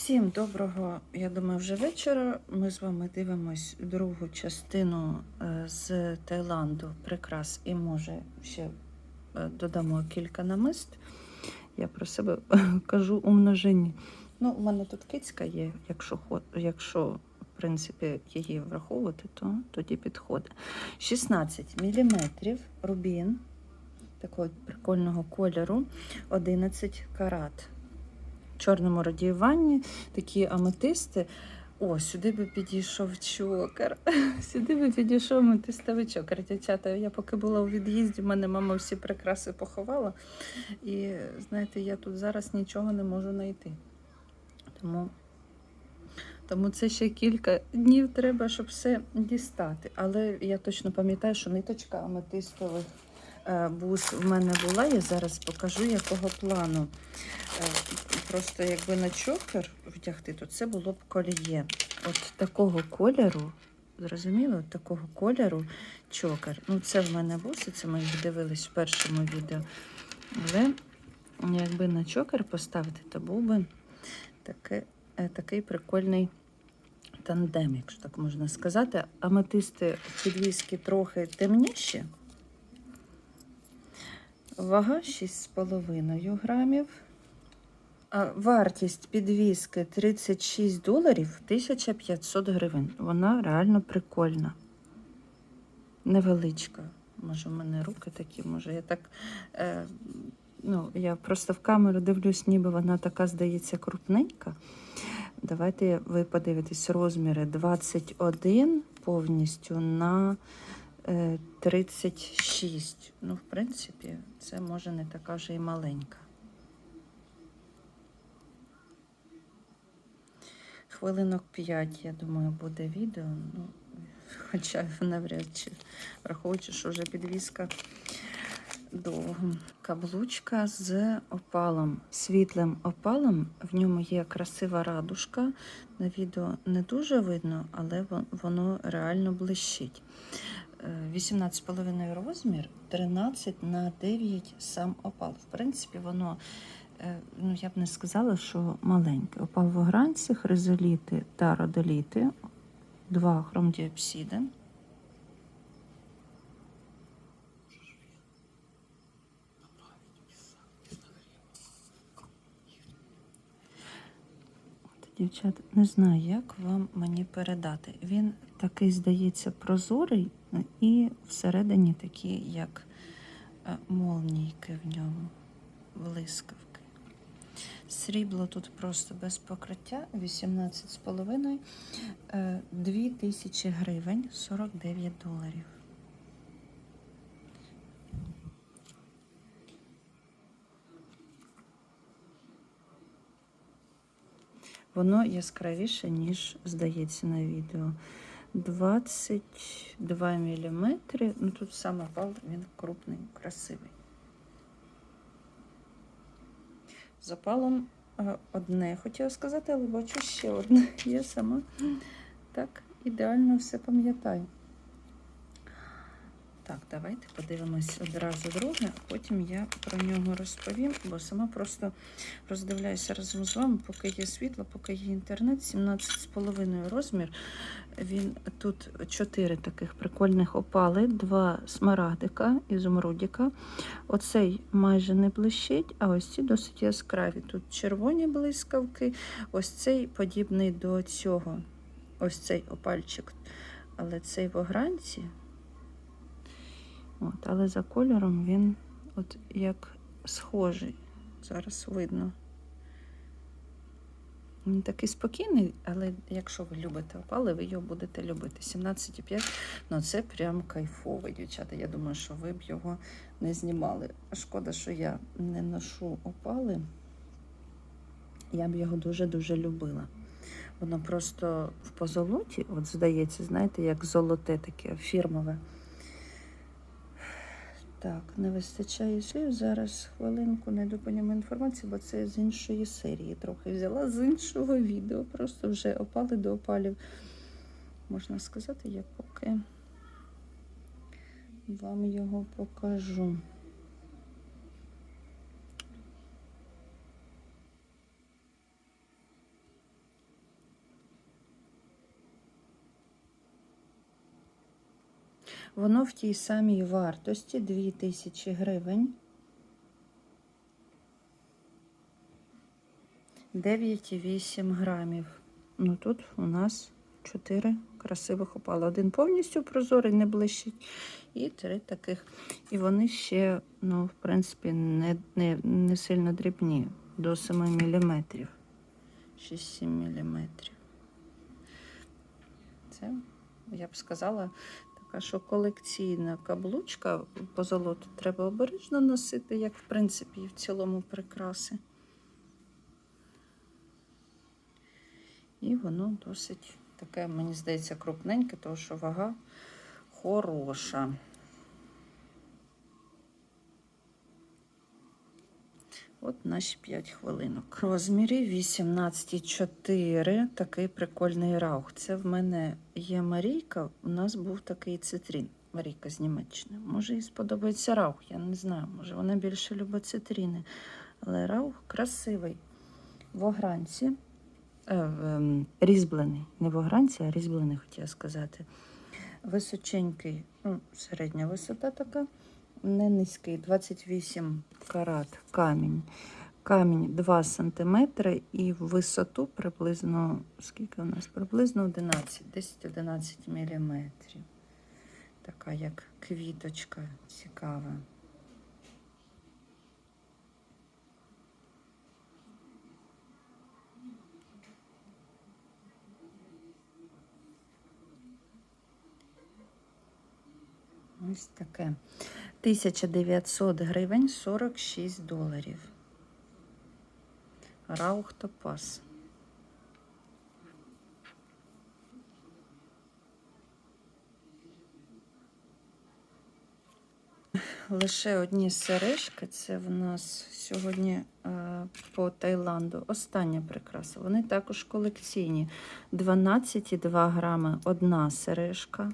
Всім доброго, я думаю, вже вечора. Ми з вами дивимось другу частину е, з Таїланду прикрас і може ще е, додамо кілька намист. Я про себе кажу у множині. Ну, у мене тут кицька є, якщо, якщо в принципі, її враховувати, то тоді підходить. 16 мм рубін такого прикольного кольору, 11 карат чорному радіюванні, такі аметисти. О, сюди би підійшов чокер. Сюди би підійшов аметистовий чокер. Дівчата, я поки була у від'їзді, в мене мама всі прикраси поховала. І знаєте, я тут зараз нічого не можу знайти. Тому, тому це ще кілька днів треба, щоб все дістати. Але я точно пам'ятаю, що ниточка аметистових е, бус в мене була. Я зараз покажу, якого плану. Просто якби на чокер вдягти, то це було б коліє. От такого кольору, зрозуміло, такого кольору чокер. Ну, це в мене буси, це ми їх дивились в першому відео. Але якби на чокер поставити, то був би таке, е, такий прикольний тандем, якщо так можна сказати. Аметисти підвіски трохи темніші. Вага 6,5 грамів. Вартість підвіски 36 доларів 1500 гривень. Вона реально прикольна. Невеличка. Може, в мене руки такі, може, я так. Е, ну, я просто в камеру дивлюсь, ніби вона така, здається, крупненька. Давайте ви подивитесь розміри 21 повністю на е, 36. Ну, в принципі, це може не така вже і маленька. Хвилинок 5, я думаю, буде відео. Ну, хоча навряд чи, враховуючи, що вже підвіска довго. Каблучка з опалом, світлим опалом. В ньому є красива радужка. На відео не дуже видно, але воно реально блищить. Е, 18,5 розмір, 13 на 9 сам опал. В принципі, воно Е, ну я б не сказала, що маленьке. Опал в огранці, хризоліти та родоліти, два хромдіопсиди. От, Дівчата, не знаю, як вам мені передати. Він такий, здається, прозорий е, і всередині такі, як е, молнійки в ньому, блискавки. Срібло тут просто без покриття 18,5, е, 2000 гривень 49 доларів. Воно яскравіше, ніж здається на відео. 22 мм. Ну тут саме пал, він крупний, красивий. Запалом е, одне хотіла сказати, але бачу ще одне. Я сама так ідеально все пам'ятаю. Так, давайте подивимось одразу друге, а потім я про нього розповім, бо сама просто роздивляюся разом з вами, поки є світло, поки є інтернет, 17,5 розмір. Він тут чотири таких прикольних опали, два смарагдика і зумрудіка. Оцей майже не блищить, а ось ці досить яскраві. Тут червоні блискавки, ось цей подібний до цього, ось цей опальчик. Але цей в огранці. От, але за кольором він от як схожий. Зараз видно. Він такий спокійний, але якщо ви любите опали, ви його будете любити. 17,5, ну це прям кайфовий, дівчата. Я думаю, що ви б його не знімали. Шкода, що я не ношу опали. Я б його дуже-дуже любила. Воно просто в позолоті, от здається, знаєте, як золоте таке фірмове. Так, не вистачає слів. Зараз хвилинку не по ньому інформацію, бо це з іншої серії. Трохи взяла з іншого відео. Просто вже опали до опалів. Можна сказати, я поки вам його покажу. Воно в тій самій вартості 2000 гривень. 9,8 грамів. Ну тут у нас 4 красивих опала. Один повністю прозорий, не блищить, і три таких. І вони ще, ну, в принципі, не, не, не сильно дрібні, до 7 мм. 6-7 мм. Це, я б сказала, така, що колекційна каблучка по золоту треба обережно носити, як в принципі і в цілому прикраси. І воно досить таке, мені здається, крупненьке, тому що вага хороша. От наші 5 хвилинок. Розмірі 18,4. Такий прикольний раух. Це в мене є Марійка. У нас був такий цитрін. Марійка з Німеччини. Може, їй сподобається раух, я не знаю. Може, вона більше любить цитріни. Але раух красивий. В огранці. Е, ем, різьблений. Не в огранці, а різьблений, хотіла сказати. Височенький, ну, середня висота така, не низький, 28 карат камінь. Камінь 2 см і в висоту приблизно, скільки у нас? Приблизно 11, 10-11 мм. Така як квіточка цікава. Ось таке. 1900 гривень 46 доларів. Раух Топас. Лише одні сережки. Це в нас сьогодні е, по Таїланду. Остання прикраса. Вони також колекційні. 12,2 грами одна сережка.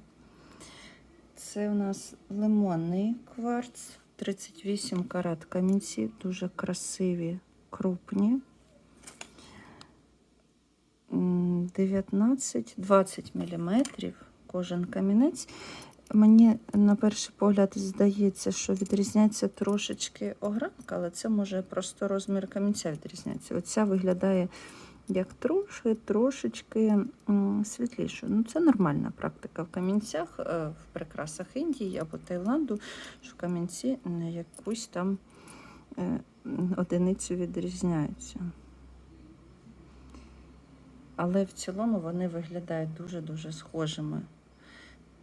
Це у нас лимонний кварц, 38 карат камінці, дуже красиві, крупні. 19-20 мм кожен камінець. Мені на перший погляд здається, що відрізняється трошечки огранка, але це може просто розмір камінця відрізняється. Оця виглядає як трошки, трошечки світліше. Ну, це нормальна практика в камінцях, е, в прикрасах Індії або Таїланду, що камінці на якусь там е, одиницю відрізняються. Але в цілому вони виглядають дуже-дуже схожими.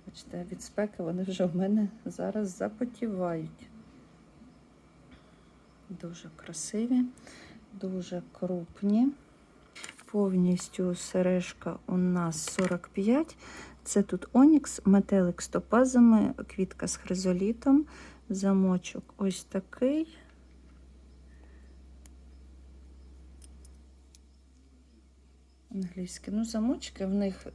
Бачите, від спеки вони вже в мене зараз запотівають. Дуже красиві, дуже крупні. Повністю сережка у нас 45. Це тут Онікс, метелик з топазами, квітка з хризолітом, замочок ось такий. Англійські. Ну, замочки в них,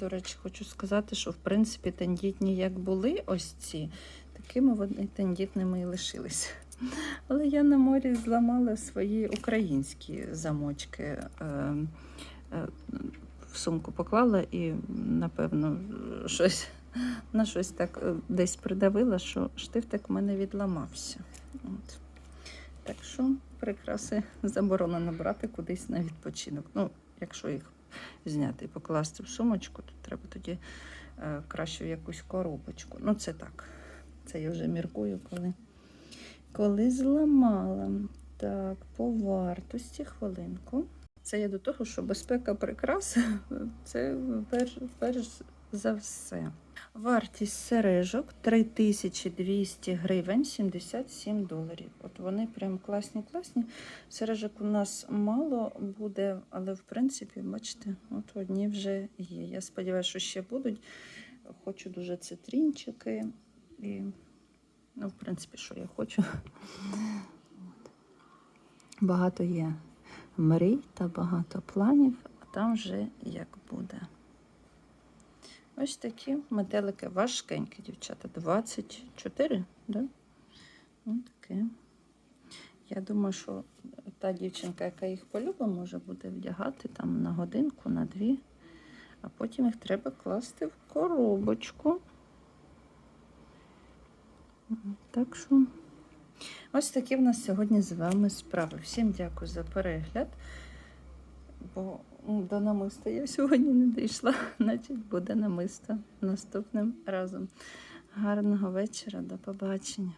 до речі, хочу сказати, що в принципі тендітні як були ось ці, такими вони тендітними і лишилися. Але я на морі зламала свої українські замочки. Е, е, в сумку поклала і, напевно, щось на щось так е, десь придавила, що штифтик в мене відламався. От. Так що прикраси заборонено брати кудись на відпочинок. Ну, якщо їх зняти і покласти в сумочку, то треба тоді е, краще в якусь коробочку. Ну, це так. Це я вже міркую, коли. Коли зламала, так, по вартості хвилинку. Це я до того, що безпека прикрас це перш, перш за все. Вартість сережок 3200 гривень 77 доларів. От вони прям класні, класні. Сережок у нас мало буде, але в принципі, бачите, от одні вже є. Я сподіваюся, що ще будуть. Хочу дуже цитрінчики і. Ну, в принципі, що я хочу. Багато є мрій та багато планів, а там вже як буде. Ось такі метелики важкенькі, дівчата. 24, да? Ось таке. Я думаю, що та дівчинка, яка їх полюбить, може буде вдягати там на годинку, на дві, а потім їх треба класти в коробочку. Так що ось такі в нас сьогодні з вами справи. Всім дякую за перегляд. Бо до намиста я сьогодні не дійшла, значить буде намисто наступним разом. Гарного вечора, до побачення.